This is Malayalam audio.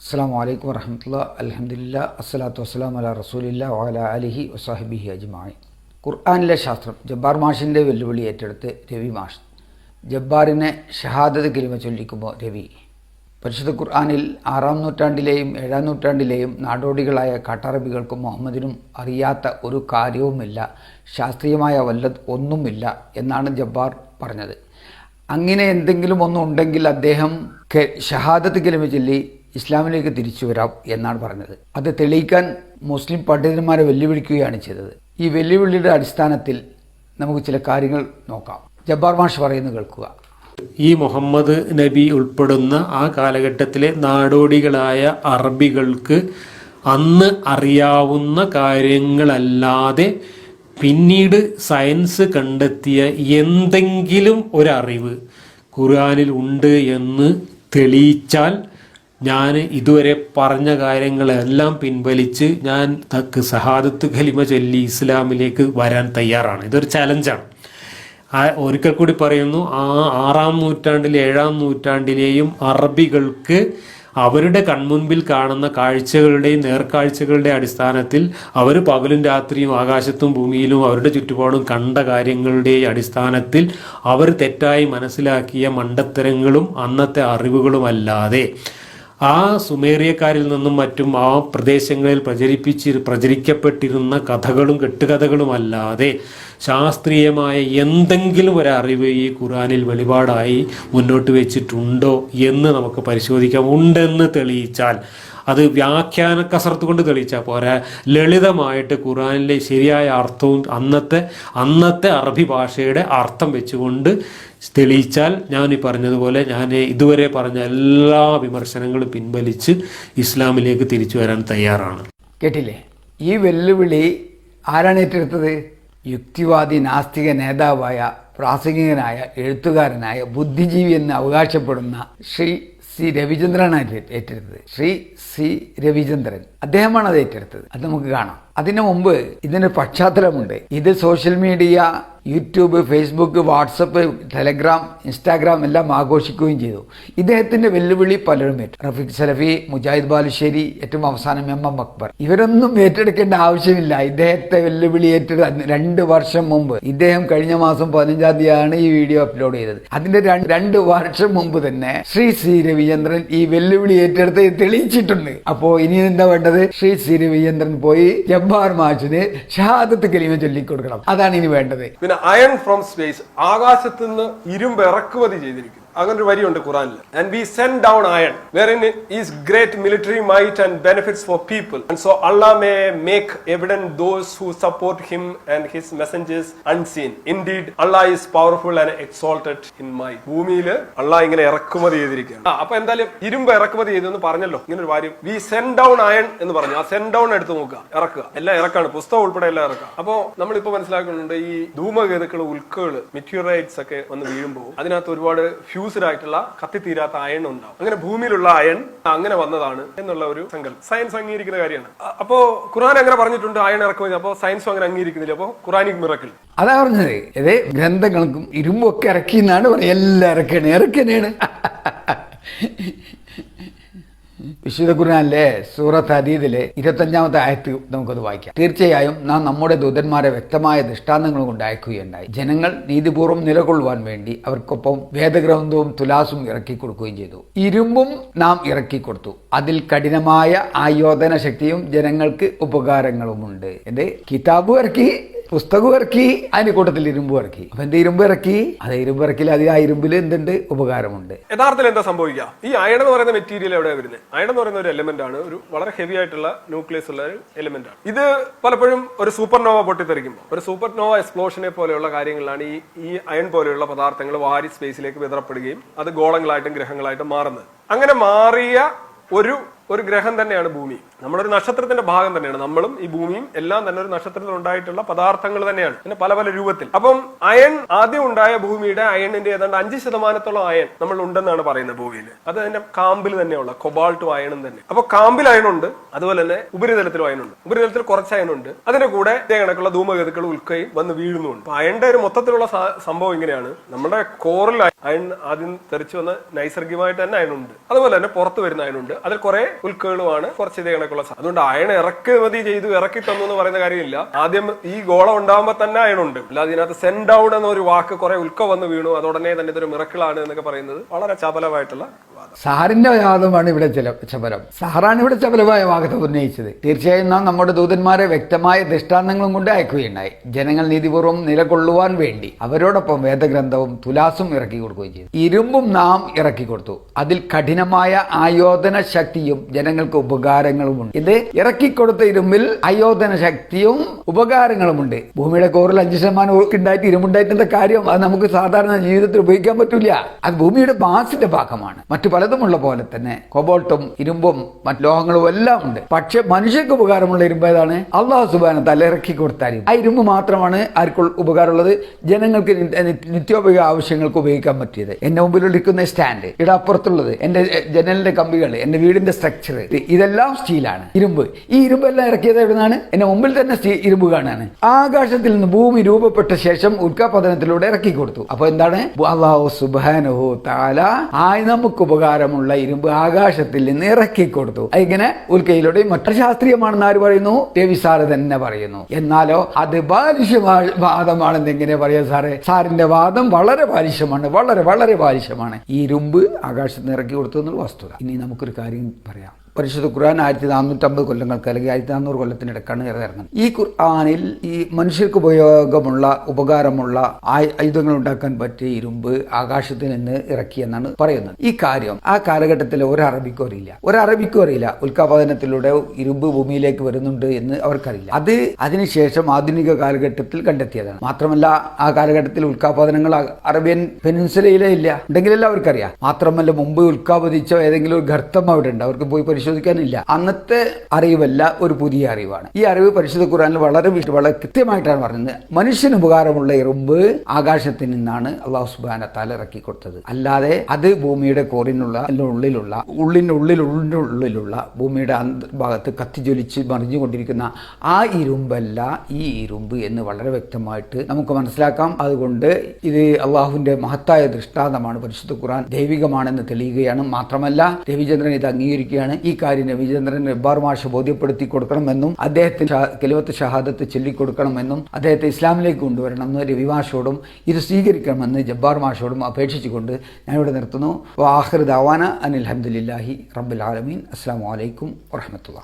അസ്സാം വലൈക്കും വരഹമുല്ല അലഹമില്ല അസ്സലാത്തു വസ്സലാം അല റസൂലില്ല വാല അലിഹി വസാഹിബിഹി അജ്മായി ഖുർആാനിലെ ശാസ്ത്രം ജബ്ബാർ മാഷിന്റെ വെല്ലുവിളി ഏറ്റെടുത്ത് രവി മാഷ്. ജബ്ബാറിനെ ഷഹാദത് കിരിമ ചൊല്ലിക്കുമ്പോൾ രവി പരിശുദ്ധ ഖുർആാനിൽ ആറാം നൂറ്റാണ്ടിലെയും ഏഴാം നൂറ്റാണ്ടിലെയും നാടോടികളായ കാട്ടറബികൾക്കും മുഹമ്മദിനും അറിയാത്ത ഒരു കാര്യവുമില്ല ശാസ്ത്രീയമായ വല്ല ഒന്നുമില്ല എന്നാണ് ജബ്ബാർ പറഞ്ഞത്. അങ്ങനെ എന്തെങ്കിലും ഒന്നുണ്ടെങ്കിൽ അദ്ദേഹം ഷഹാദത്ത് കിലമ ചൊല്ലി ഇസ്ലാമിലേക്ക് തിരിച്ചു വരാം എന്നാണ് പറഞ്ഞത്. അത് തെളിയിക്കാൻ മുസ്ലിം പണ്ഡിതന്മാരെ വെല്ലുവിളിക്കുകയാണ് ചെയ്തത്. ഈ വെല്ലുവിളിയുടെ അടിസ്ഥാനത്തിൽ നമുക്ക് ചില കാര്യങ്ങൾ നോക്കാം. ജബ്ബാർ മാഷ് പറയുന്നത് കേൾക്കുക. ഈ മുഹമ്മദ് നബി ഉൾപ്പെടുന്ന ആ കാലഘട്ടത്തിലെ നാടോടികളായ അറബികൾക്ക് അന്ന് അറിയാവുന്ന കാര്യങ്ങളല്ലാതെ പിന്നീട് സയൻസ് കണ്ടെത്തിയ എന്തെങ്കിലും ഒരറിവ് ഖുർആനിൽ ഉണ്ട് എന്ന് തെളിയിച്ചാൽ ഞാൻ ഇതുവരെ പറഞ്ഞ കാര്യങ്ങളെല്ലാം പിൻവലിച്ച് ഞാൻ തക്ക് സഹാദത്ത് ഖലിമ ചൊല്ലി ഇസ്ലാമിലേക്ക് വരാൻ തയ്യാറാണ്. ഇതൊരു ചലഞ്ചാണ് ഒരിക്കൽ കൂടി പറയുന്നു ആ ആറാം നൂറ്റാണ്ടിലെ ഏഴാം നൂറ്റാണ്ടിലെയും അറബികൾക്ക് അവരുടെ കൺമുൻപിൽ കാണുന്ന കാഴ്ചകളുടെയും നേർക്കാഴ്ചകളുടെ അടിസ്ഥാനത്തിൽ അവർ പകലും രാത്രിയും ആകാശത്തും ഭൂമിയിലും അവരുടെ ചുറ്റുപാടും കണ്ട കാര്യങ്ങളുടെ അടിസ്ഥാനത്തിൽ അവർ തെറ്റായി മനസ്സിലാക്കിയ മണ്ടത്തരങ്ങളും അന്നത്തെ അറിവുകളുമല്ലാതെ. ആ സുമേറിയക്കാരിൽ നിന്നും മറ്റും ആ പ്രദേശങ്ങളിൽ പ്രചരിപ്പിച്ചി പ്രചരിക്കപ്പെട്ടിരുന്ന കഥകളും കെട്ടുകഥകളുമല്ലാതെ ശാസ്ത്രീയമായ എന്തെങ്കിലും ഒരു അറിവ് ഈ ഖുറാനിൽ വെളിപാടായി മുന്നോട്ട് വെച്ചിട്ടുണ്ടോ എന്ന് നമുക്ക് പരിശോധിക്കാം. ഉണ്ടെന്ന് തെളിയിച്ചാൽ അത് വ്യാഖ്യാന കസർത്ത് കൊണ്ട് തെളിയിച്ചാൽ പോരാ. ലളിതമായിട്ട് ഖുറാനിലെ ശരിയായ അർത്ഥവും അന്നത്തെ അന്നത്തെ അറബി ഭാഷയുടെ അർത്ഥം വെച്ചുകൊണ്ട് തെളിയിച്ചാൽ ഞാൻ ഈ പറഞ്ഞതുപോലെ ഞാൻ ഇതുവരെ പറഞ്ഞ എല്ലാ വിമർശനങ്ങളും പിൻവലിച്ച് ഇസ്ലാമിലേക്ക് തിരിച്ചു വരാൻ തയ്യാറാണ്. കേട്ടില്ലേ? ഈ വെല്ലുവിളി ആരാണ് ഏറ്റെടുത്തത്? യുക്തിവാദി നാസ്തിക നേതാവായ പ്രാസംഗികനായ എഴുത്തുകാരനായ ബുദ്ധിജീവി എന്ന് അവകാശപ്പെടുന്ന ശ്രീ സി രവിചന്ദ്രനാണ് ഏറ്റെ- ഏറ്റെടുത്തത്. ശ്രീ സി രവിചന്ദ്രൻ. അദ്ദേഹമാണ് അത് ഏറ്റെടുത്തത്. അത് നമുക്ക് കാണാം. അതിനു മുമ്പ് ഇതിന് പശ്ചാത്തലമുണ്ട്. ഇത് social media YouTube Facebook WhatsApp Telegram Instagram എല്ലാം ആഘോഷിക്കുകയും ചെയ്തു. ഇദ്ദേഹത്തിന്റെ വെല്ലുവിളി പലരും ഏറ്റു. റഫീഖ് സലഫി മുജാഹിദ് ബാലുശ്ശേരി ഏറ്റവും അവസാനം എം എം അക്ബർ. ഇവരൊന്നും ഏറ്റെടുക്കേണ്ട ആവശ്യമില്ല. ഇദ്ദേഹത്തെ വെല്ലുവിളി ഏറ്റെടു. രണ്ട് വർഷം മുമ്പ് ഇദ്ദേഹം കഴിഞ്ഞ മാസം പതിനഞ്ചാം തീയതിയാണ് ഈ വീഡിയോ അപ്ലോഡ് ചെയ്തത്. അതിന്റെ രണ്ട് വർഷം മുമ്പ് തന്നെ ശ്രീ സി രവിചന്ദ്രൻ ഈ വെല്ലുവിളി ഏറ്റെടുത്ത് തെളിയിച്ചിട്ടുണ്ട്. അപ്പോ ഇനി എന്താ വേണ്ടത്? ശ്രീ സി രവിചന്ദ്രൻ പോയി ജബ്ബാർ മാഷിന് ഷഹാദത്ത് കലിമ ചൊല്ലിക്കൊടുക്കണം. അതാണ് ഇനി വേണ്ടത്. പിന്നെ അയൺ ഫ്രോം സ്പേസ് ആകാശത്ത് നിന്ന് ഇരുമ്പ് ഇറക്കുമതി ചെയ്തിരിക്കുന്നു. അങ്ങനെ ഒരു വരിയുണ്ട് ഖുറാനിൽ and we send down iron wherein is great military might and benefits for people and so Allah may make evident those who support him and his messengers unseen indeed Allah is powerful and exalted in my ഭൂമിയിൽ അള്ളാ ഇങ്ങനെ ഇറക്കുമതി ചെയ്തിരിക്കുകയാണ്. അപ്പൊ എന്തായാലും ഇരുമ്പ് ഇറക്കുമതി ചെയ്തെന്ന് പറഞ്ഞല്ലോ. ഇങ്ങനെ ഒരു കാര്യം. വി സെൻഡ് ഡൗൺ അയൺ എന്ന് പറഞ്ഞു. ആ സെൻഡ് ഡൗൺ എടുത്ത് നോക്കുക. ഇറക്കുക. എല്ലാം ഇറക്കാണ്. പുസ്തകം ഉൾപ്പെടെ എല്ലാം ഇറക്കുക. അപ്പോ നമ്മളിപ്പോ മനസ്സിലാക്കുന്നുണ്ട് ഈ ധൂമകേതുക്കൾ ഉൽക്കകൾ മെറ്റീരിയറൈറ്റ്സ് ഒക്കെ വന്ന് വീഴുമ്പോൾ അതിനകത്ത് ഒരുപാട് ഫ്യൂസ്ഡ് ആയിട്ടുള്ള കത്തിത്തീരാത്ത അയൺ ഉണ്ടാവും. അങ്ങനെ ഭൂമിയിലുള്ള അയൺ അങ്ങനെ വന്നതാണ് എന്നുള്ള ഒരു സങ്കല്പം. സയൻസ് അംഗീകരിക്കുന്ന കാര്യമാണ്. അപ്പോ ഖുറാൻ അങ്ങനെ പറഞ്ഞിട്ടുണ്ട് അയൺ ഇറക്കുമതി. അപ്പോ സയൻസും അങ്ങനെ അംഗീകരിക്കുന്നില്ല. അപ്പോ ഖുറാനിക് മിറക്കിൽ അതാ പറഞ്ഞത്. ഇത് ഗ്രന്ഥങ്ങൾക്കും ഇരുമ്പൊക്കെ ഇറക്കി എന്നാണ് പറയുന്നത് എല്ലാം ഇറക്കണേ ഇറക്കണേണ് വിശുദ്ധ ഖുർആാനിലെ സൂറത്ത് അദീദിലെ ഇരുപത്തഞ്ചാമത്തെ ആയത്ത് നമുക്കത് വായിക്കാം. തീർച്ചയായും നാം നമ്മുടെ ദൂതന്മാരെ വ്യക്തമായ ദൃഷ്ടാന്തങ്ങൾ കൊണ്ട് അയക്കുകയുണ്ടായി. ജനങ്ങൾ നീതിപൂർവം നിലകൊള്ളുവാൻ വേണ്ടി അവർക്കൊപ്പം വേദഗ്രന്ഥവും തുലാസും ഇറക്കി കൊടുക്കുകയും ചെയ്തു. ഇരുമ്പും നാം ഇറക്കി കൊടുത്തു അതിൽ കഠിനമായ ആയോധന ശക്തിയും ജനങ്ങൾക്ക് ഉപകാരങ്ങളുമുണ്ട്. എന്ത് കിതാബും ഇറക്കി പുസ്തകം ഇറക്കി അതിന്റെ കൂട്ടത്തിൽ ഇരുമ്പ് ഇറക്കി. അപ്പൊ എന്റെ ഇരുമ്പ് ഇറക്കി? അത് ഇരുമ്പ് ഇറക്കിൽ അത് ആ ഇരുമ്പിൽ എന്തുണ്ട്? ഉപകാരമുണ്ട്. യഥാർത്ഥത്തിൽ എന്താ സംഭവിക്കുക? ഈ അയൺ എന്ന് പറയുന്ന മെറ്റീരിയൽ എവിടെ വരുന്നത് അയൺ എന്ന് പറയുന്ന ഒരു എലമെന്റ് ആണ്. ഒരു വളരെ ഹെവി ആയിട്ടുള്ള ന്യൂക്ലിയസ് ഉള്ള ഒരു എലമെന്റ് ആണ്. ഇത് പലപ്പോഴും ഒരു സൂപ്പർ നോവ പൊട്ടിത്തെറിക്കുമ്പോൾ ഒരു സൂപ്പർ നോവ എക്സ്പ്ലോഷനെ പോലെയുള്ള കാര്യങ്ങളാണ് ഈ ഈ അയൺ പോലെയുള്ള പദാർത്ഥങ്ങൾ വാരി സ്പേസിലേക്ക് വിതറപ്പെടുകയും അത് ഗോളങ്ങളായിട്ടും ഗ്രഹങ്ങളായിട്ടും മാറുന്നത്. അങ്ങനെ മാറിയ ഒരു ഒരു ഗ്രഹം തന്നെയാണ് ഭൂമി. നമ്മളൊരു നക്ഷത്രത്തിന്റെ ഭാഗം തന്നെയാണ്. നമ്മളും ഈ ഭൂമിയും എല്ലാം തന്നെ ഒരു നക്ഷത്രത്തിൽ ഉണ്ടായിട്ടുള്ള പദാർത്ഥങ്ങൾ തന്നെയാണ്. പിന്നെ പല പല രൂപത്തിൽ. അപ്പം അയൺ ആദ്യം ഉണ്ടായ ഭൂമിയുടെ അയണിന്റെ ഏതാണ്ട് അഞ്ച് ശതമാനത്തോളം അയൺ നമ്മൾ ഉണ്ടെന്നാണ് പറയുന്നത് ഭൂമിയിൽ. അത് അതിന്റെ കാമ്പിൽ തന്നെയുള്ള കൊബാൾട്ടും അയണും തന്നെ. അപ്പൊ കാമ്പിൽ അയണുണ്ട് അതുപോലെ തന്നെ ഉപരിതലത്തിലും അയണുണ്ട് ഉപരിതലത്തിൽ കുറച്ച് അയണുണ്ട് അതിന്റെ കൂടെ കണക്കുള്ള ധൂമഗതുക്കൾ ഉൽക്കയും വന്ന് വീഴുന്നുണ്ട്. അയണിന്റെ ഒരു മൊത്തത്തിലുള്ള സംഭവം ഇങ്ങനെയാണ്. നമ്മുടെ കോറിൽ അയൺ ആദ്യം തെറിച്ചു വന്ന നൈസർഗികമായിട്ട് തന്നെ അയണുണ്ട് അതുപോലെ തന്നെ പുറത്ത് വരുന്ന അയണുണ്ട് അതിൽ കുറെ ഉൽക്കകളുമാണ് കുറച്ച് ഇതേ കണക്കുള്ള അതുകൊണ്ട് അയൺ ഇറക്കുമതി ചെയ്തു ഇറക്കി തന്നു എന്ന് പറയുന്ന കാര്യമില്ല. ആദ്യം ഈ ഗോളം ഉണ്ടാകുമ്പോൾ തന്നെ അയൺ ഉണ്ട്. അല്ലാതെ ഇതിനകത്ത് സെൻഡ് ഡൗൺ എന്നൊരു വാക്ക് കുറെ ഉൽക്ക വന്ന് വീണു. അതോടനെ തന്നെ ഇതൊരു മിറക്കിളാണ് എന്നൊക്കെ പറയുന്നത്. വളരെ ചപലമായിട്ടുള്ള വാദം. സാറിന്റെ വാദമാണ് ഇവിടെ ചില ചപലം. സഹറാണ് ഇവിടെ ചപലമായ വാദത്തെ ഉന്നയിച്ചത്. തീർച്ചയായും നാം നമ്മുടെ ദൂതന്മാരെ വ്യക്തമായ ദൃഷ്ടാന്തങ്ങളും കൊണ്ട് അയക്കുകയുണ്ടായി. ജനങ്ങൾ നീതിപൂർവം നിലകൊള്ളുവാൻ വേണ്ടി അവരോടൊപ്പം വേദഗ്രന്ഥവും തുലാസും ഇറക്കി കൊടുക്കുകയും ചെയ്തു. ഇരുമ്പും നാം ഇറക്കി കൊടുത്തു. അതിൽ കഠിനമായ ആയോധന ശക്തിയും ജനങ്ങൾക്ക് ഉപകാരങ്ങളുമുണ്ട്. ഇത് ഇറക്കിക്കൊടുത്ത ഇരുമ്പിൽ അയോധന ശക്തിയും ഉപകാരങ്ങളുമുണ്ട്. ഭൂമിയുടെ കോറിൽ അഞ്ച് ശതമാനം ഉണ്ടായിട്ട് ഇരുമ്പുണ്ടായിട്ട് കാര്യം അത് നമുക്ക് സാധാരണ ജീവിതത്തിൽ ഉപയോഗിക്കാൻ പറ്റില്ല അത് ഭൂമിയുടെ മാസിന്റെ ഭാഗമാണ്. മറ്റു പലതുമുള്ള പോലെ തന്നെ കൊബോൾട്ടും ഇരുമ്പും മറ്റു ലോഹങ്ങളും എല്ലാം ഉണ്ട്. പക്ഷെ മനുഷ്യർക്ക് ഉപകാരമുള്ള ഇരുമ്പ് ഏതാണ്? അള്ളാഹു സുബാന തല ഇറക്കി കൊടുത്താൽ ആ ഇരുമ്പ്. മാത്രമാണ് ആർക്കും ഉപകാരമുള്ളത്? ജനങ്ങൾക്ക് നിത്യോപയോഗ ആവശ്യങ്ങൾക്ക് ഉപയോഗിക്കാൻ പറ്റിയത്. എന്റെ മുമ്പിലിരിക്കുന്ന സ്റ്റാൻഡ് ഇടപ്പുറത്തുള്ളത് എന്റെ ജനലിന്റെ കമ്പികൾ എന്റെ വീടിന്റെ സ്ട്രക്ചർ ഇതെല്ലാം സ്റ്റീലാണ്. ഇരുമ്പ്. ഈ ഇരുമ്പെല്ലാം ഇറക്കിയത് എവിടുന്നാണ്? എന്റെ മുമ്പിൽ തന്നെ ഇരുമ്പ് കാണാണ് ആകാശത്തിൽ നിന്ന് ഭൂമി രൂപപ്പെട്ട ശേഷം ഉൽക്കാപതനത്തിലൂടെ ഇറക്കി കൊടുത്തു. അപ്പൊ എന്താണ്? അള്ളാഹു താല ആയി നമുക്ക് ഉപകാരമുള്ള ഇരുമ്പ് ആകാശത്തിൽ നിന്ന് ഇറക്കി കൊടുത്തു. ഇങ്ങനെ ഉൽക്കയിലൂടെ മറ്റു ശാസ്ത്രീയമാണെന്ന് ആര് പറയുന്നു? രവിസാറ് തന്നെ പറയുന്നു. എന്നാലോ അത് ബാലിശ വാദമാണെന്ന് എങ്ങനെ പറയാ സാറേ? സാറിന്റെ വാദം വളരെ പാരിശ്യമാണ്. വളരെ വളരെ പാരിശ്യമാണ്. ഈ ഇരുമ്പ് ആകാശത്ത് നിന്ന് ഇറക്കി കൊടുത്തു എന്നുള്ള വസ്തുത. ഇനി നമുക്കൊരു കാര്യം പറയാം. പരിശുദ്ധ ഖുർആൻ ആയിരത്തി നാനൂറ്റമ്പത് കൊല്ലങ്ങൾക്ക് അല്ലെങ്കിൽ ആയിരത്തി നാനൂറ് കൊല്ലത്തിനിടക്കാണ് ഇറങ്ങുന്നത് ഈ ഖുർആാനിൽ ഈ മനുഷ്യർക്ക് ഉപയോഗമുള്ള ഉപകാരമുള്ള ആയുധങ്ങൾ ഉണ്ടാക്കാൻ പറ്റിയ ഇരുമ്പ് ആകാശത്തിൽ നിന്ന് ഇറക്കി എന്നാണ് പറയുന്നത്. ഈ കാര്യം ആ കാലഘട്ടത്തിൽ ഒരു അറബിക്കും അറിയില്ല. ഒരു അറബിക്കും അറിയില്ല. ഉൽക്കാപാദനത്തിലൂടെ ഇരുമ്പ് ഭൂമിയിലേക്ക് വരുന്നുണ്ട് എന്ന് അവർക്കറിയില്ല. അത് അതിനുശേഷം ആധുനിക കാലഘട്ടത്തിൽ കണ്ടെത്തിയതാണ്. മാത്രമല്ല ആ കാലഘട്ടത്തിൽ ഉൽക്കാപാദനങ്ങൾ അറബിയൻ അറേബ്യൻ പെനിൻസുലയിലേ ഇല്ല. ഉണ്ടെങ്കിലല്ല അവർക്കറിയാം. മാത്രമല്ല മുമ്പ് ഉൽക്കാപതിച്ച ഏതെങ്കിലും ഒരു ഗർത്തം അവിടെ ഉണ്ട് അവർക്ക് പോയി പരിശോധിക്കാനില്ല. അന്നത്തെ അറിവല്ല ഒരു പുതിയ അറിവാണ്. ഈ അറിവ് പരിശുദ്ധ ഖുറാനിൽ വളരെ വളരെ കൃത്യമായിട്ടാണ് പറഞ്ഞത്. മനുഷ്യന് ഉപകാരമുള്ള ഇറുമ്പ് ആകാശത്തിൽ നിന്നാണ് അള്ളാഹു സുബാന താല ഇറക്കി കൊടുത്തത്. അല്ലാതെ അത് ഭൂമിയുടെ കോറിനുള്ള ഉള്ളിലുള്ള ഉള്ളിന്റെ ഉള്ളിലുള്ള ഭൂമിയുടെ അന്തർഭാഗത്ത് കത്തിജ്വലിച്ച് മറിഞ്ഞുകൊണ്ടിരിക്കുന്ന ആ ഇരുമ്പല്ല ഈ ഇരുമ്പ് എന്ന് വളരെ വ്യക്തമായിട്ട് നമുക്ക് മനസ്സിലാക്കാം. അതുകൊണ്ട് ഇത് അള്ളാഹുവിന്റെ മഹത്തായ ദൃഷ്ടാന്തമാണ് പരിശുദ്ധ ഖുറാൻ ദൈവികമാണെന്ന് തെളിയുകയാണ്. മാത്രമല്ല രവിചന്ദ്രൻ ഇത് അംഗീകരിക്കുകയാണ്. ഈ കാര്യം രവിചന്ദ്രൻ റബ്ബാർ മാഷ ബോധ്യപ്പെടുത്തി കൊടുക്കണമെന്നും അദ്ദേഹത്തിന് കെലുവത്ത് ഷഹാദത്ത് ചൊല്ലിക്കൊടുക്കണമെന്നും അദ്ദേഹത്തെ ഇസ്ലാമിലേക്ക് കൊണ്ടുവരണമെന്ന് രവിമാഷോടും ഇത് സ്വീകരിക്കണമെന്ന് ജബ്ബാർ മാഷോടും അപേക്ഷിച്ചുകൊണ്ട് ഞാനിവിടെ നിർത്തുന്നു. വാഹിർ ദാവാന അനിൽ അഹമ്മദില്ലാഹി റബ്ബുൽ ആലമീൻ. അസ്സാം വലൈക്കും വാഹമത്തുള്ള